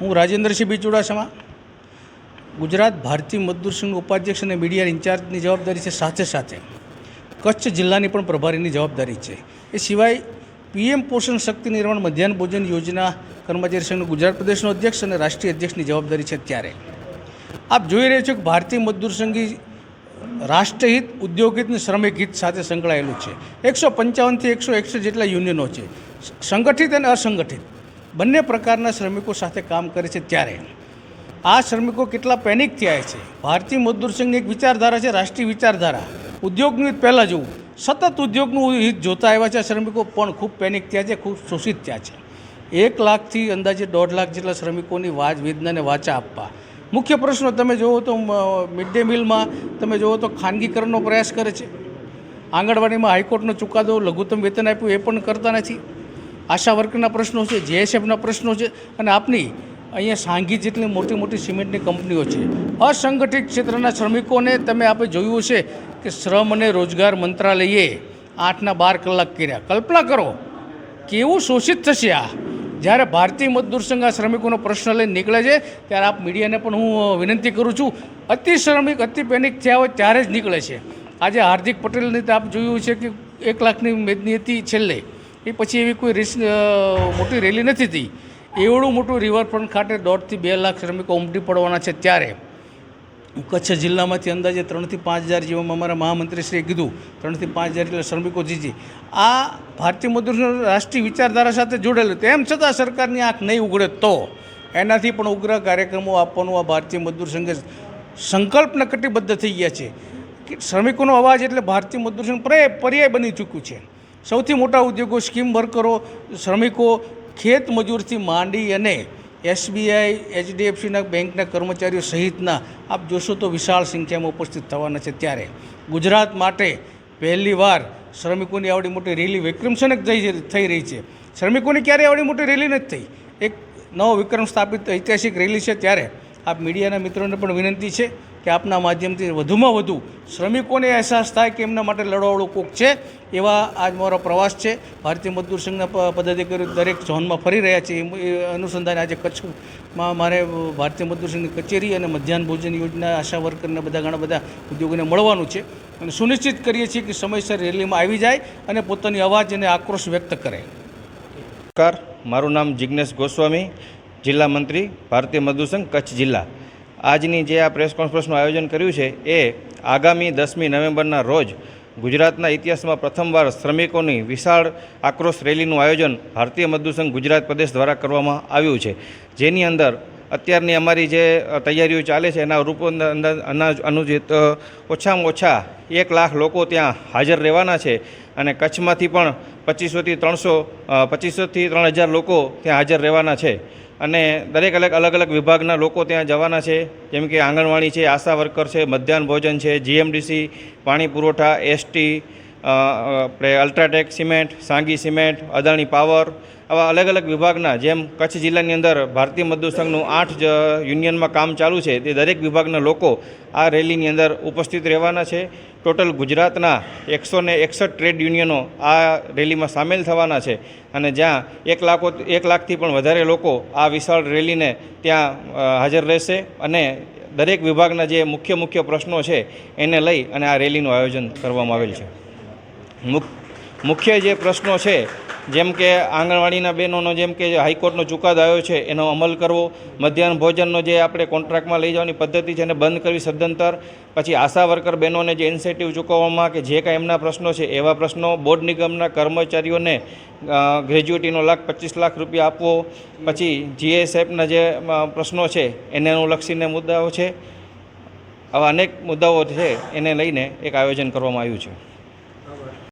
હું રાજેન્દ્રસિંહ બી ચુડાસમા ગુજરાત ભારતીય મજદૂર સંઘ ઉપાધ્યક્ષ અને મીડિયા ઇન્ચાર્જની જવાબદારી છે સાથે સાથે કચ્છ જિલ્લાની પણ પ્રભારીની જવાબદારી છે. એ સિવાય પીએમ પોષણ શક્તિ નિર્માણ મધ્યાહન ભોજન યોજના કર્મચારી સંઘનો ગુજરાત પ્રદેશનો અધ્યક્ષ અને રાષ્ટ્રીય અધ્યક્ષની જવાબદારી છે ત્યારે. આપ જોઈ રહ્યા છો કે ભારતીય મજદૂર સંઘી રાષ્ટ્રહિત ઉદ્યોગહિત અને શ્રમિક હિત સાથે સંકળાયેલું છે. એકસો પંચાવનથી એકસો એકસઠ જેટલા યુનિયનો છે. સંગઠિત અને અસંગઠિત. બંને પ્રકારના શ્રમિકો સાથે કામ કરે છે ત્યારે. આ શ્રમિકો કેટલા પેનિક થયા છે. ભારતીય મજદૂર સંઘની એક વિચારધારા છે, રાષ્ટ્રીય વિચારધારા. ઉદ્યોગનું હિત પહેલાં જોવું. સતત ઉદ્યોગનું હિત જોતા આવ્યા છે શ્રમિકો, પણ ખૂબ પેનિક થયા છે, ખૂબ શોષિત થયા છે. એક લાખથી અંદાજે દોઢ લાખ જેટલા શ્રમિકોની વાજ વેદનાને વાચા આપવા. મુખ્ય પ્રશ્નો તમે જુઓ તો મિડ ડે મિલમાં તમે જુઓ તો ખાનગીકરણનો પ્રયાસ કરે છે. આંગણવાડીમાં હાઈકોર્ટનો ચુકાદો, લઘુત્તમ વેતન આપ્યું, એ પણ કરતા નથી. આશા વર્કરના પ્રશ્નો છે, જેએસએફના પ્રશ્નો છે અને આપની અહીંયા સાંઘી જેટલી મોટી મોટી સિમેન્ટની કંપનીઓ છે. અસંગઠિત ક્ષેત્રના શ્રમિકોને તમે આપણે જોયું છે કે શ્રમ અને રોજગાર મંત્રાલયે આઠના બાર કલાક કર્યા. કલ્પના કરો, કેવું શોષિત થશે આ? જ્યારે ભારતીય મજદૂર સંઘ આ શ્રમિકોનો પ્રશ્ન લઈને નીકળે છે, ત્યારે આપ મીડિયાને પણ હું વિનંતી કરું છું, અતિ શ્રમિક, અતિ પેનિક થયા હોય ત્યારે જ નીકળે છે. આજે હાર્દિક પટેલની તો આપ જોયું છે કે એક લાખની મેદની હતી છેલ્લે. એ પછી એવી કોઈ રેસ મોટી રેલી નથી થઈ એવડું મોટું રિવરફ્રન્ટ ખાતે દોઢથી બે લાખ શ્રમિકો ઉમટી પડવાના છે ત્યારે. કચ્છ જિલ્લામાંથી અંદાજે ત્રણથી પાંચ હજાર જેવામાં અમારા મહામંત્રીશ્રીએ કીધું. ત્રણથી પાંચ હજાર જેટલા શ્રમિકો જીજી. આ ભારતીય મજૂર રાષ્ટ્રીય વિચારધારા સાથે જોડેલું તેમ છતાં સરકારની આંખ નહીં ઉગડે તો. એનાથી પણ ઉગ્ર કાર્યક્રમો આપવાનું આ ભારતીય મજદૂર સંઘે સંકલ્પને કટિબદ્ધ થઈ ગયા છે. કે શ્રમિકોનો અવાજ એટલે ભારતીય મજદૂર સંઘ પર્યાય બની ચૂક્યું છે. સૌથી મોટા ઉદ્યોગો સ્કીમ વર્કરો શ્રમિકો, ખેત મજૂરથી માંડી અને એસબીઆઈ એચડીએફસીના બેંકના કર્મચારીઓ સહિતના, આપ જોશો તો વિશાળ સંખ્યામાં ઉપસ્થિત થવાના છે ત્યારે. ગુજરાત માટે પહેલીવાર શ્રમિકોની આવડી મોટી રેલી વિક્રમસનક થઈ થઈ રહી છે. શ્રમિકોની ક્યારેય આવડી મોટી રેલી નથી થઈ? એક નવો વિક્રમ સ્થાપિત ઐતિહાસિક રેલી છે ત્યારે. આપ મીડિયાના મિત્રોને પણ વિનંતી છે કે આપના માધ્યમથી વધુમાં વધુ શ્રમિકોને અહેસાસ થાય કે એમના માટે લડવાવાળું કોક છે, એવા આજ મારો પ્રવાસ છે. ભારતીય મજદૂર સંઘના પદાધિકારીઓ દરેક ઝોનમાં ફરી રહ્યા છે. એ અનુસંધાને આજે કચ્છમાં મારે ભારતીય મજદૂર સંઘની કચેરી અને મધ્યાહન ભોજન યોજના આશા વર્કરને બધા ઘણા બધા ઉદ્યોગોને મળવાનું છે. અને સુનિશ્ચિત કરીએ છીએ કે સમયસર રેલીમાં આવી જાય અને પોતાની અવાજ અને આક્રોશ વ્યક્ત કરે. મારું નામ જિજ્ઞેશ ગોસ્વામી, જિલ્લા મંત્રી, ભારતીય મજદૂર સંઘ, કચ્છ જિલ્લા. આજની જે આ પ્રેસ કોન્ફરન્સનું આયોજન કર્યું છે એ આગામી દસમી નવેમ્બરના રોજ ગુજરાતના ઇતિહાસમાં પ્રથમવાર શ્રમિકોની વિશાળ આક્રોશ રેલીનું આયોજન ભારતીય મજદૂર સંઘ ગુજરાત પ્રદેશ દ્વારા કરવામાં આવ્યું છે. જેની અંદર અત્યારની અમારી જે તૈયારીઓ ચાલે છે એના રૂપ અનાજ અનુજિત ઓછામાં ઓછા એક લાખ લોકો ત્યાં હાજર રહેવાના છે અને કચ્છમાંથી પણ પચીસોથી ત્રણસો પચીસોથી ત્રણ હજાર લોકો ત્યાં હાજર રહેવાના છે. અને દરેક અલગ અલગ અલગ વિભાગના લોકો ત્યાં જવાના છે. જેમ કે આંગણવાડી છે, આશા વર્કર છે, મધ્યાહન ભોજન છે, જીએમડીસી, પાણી પુરવઠા, એસટી આપણે UltraTech cement, Sanghi cement, Adani power, આવા અલગ અલગ વિભાગના જેમ કચ્છ જિલ્લાની અંદર ભારતીય મજદૂર સંઘનું આઠ યુનિયનમાં કામ ચાલુ છે તે દરેક વિભાગના લોકો આ રેલીની અંદર ઉપસ્થિત રહેવાના છે. ટોટલ ગુજરાતના એકસો ને એકસઠ ટ્રેડ યુનિયનો આ રેલીમાં સામેલ થવાના છે અને જ્યાં એક લાખો, એક લાખથી પણ વધારે લોકો આ વિશાળ રેલીને ત્યાં હાજર રહેશે અને દરેક વિભાગના જે મુખ્ય મુખ્ય પ્રશ્નો છે એને લઈ અને આ રેલીનું આયોજન કરવામાં આવેલ છે. મુખ્ય જે પ્રશ્નો છે, જેમ કે આંગણવાડીના બહેનોનો, જેમ કે હાઈકોર્ટનો ચુકાદો આવ્યો છે, એનો અમલ કરવો, મધ્યાહન ભોજનનો જે આપણે કોન્ટ્રાક્ટમાં લઈ જવાની પદ્ધતિ છે એને બંધ કરવી સદંતર, પછી આશા વર્કર બહેનોને જે ઇન્સેન્ટિવ ચૂકવવામાં કે જે કાંઈ એમના પ્રશ્નો છે, એવા પ્રશ્નો બોર્ડ નિગમના કર્મચારીઓને ગ્રેજ્યુટીનો લાખ પચીસ લાખ રૂપિયા આપવો, પછી જીએસએફના જે પ્રશ્નો છે, એને અનુલક્ષીને મુદ્દાઓ છે, આવા અનેક મુદ્દાઓ છે, એને લઈને એક આયોજન કરવામાં આવ્યું છે.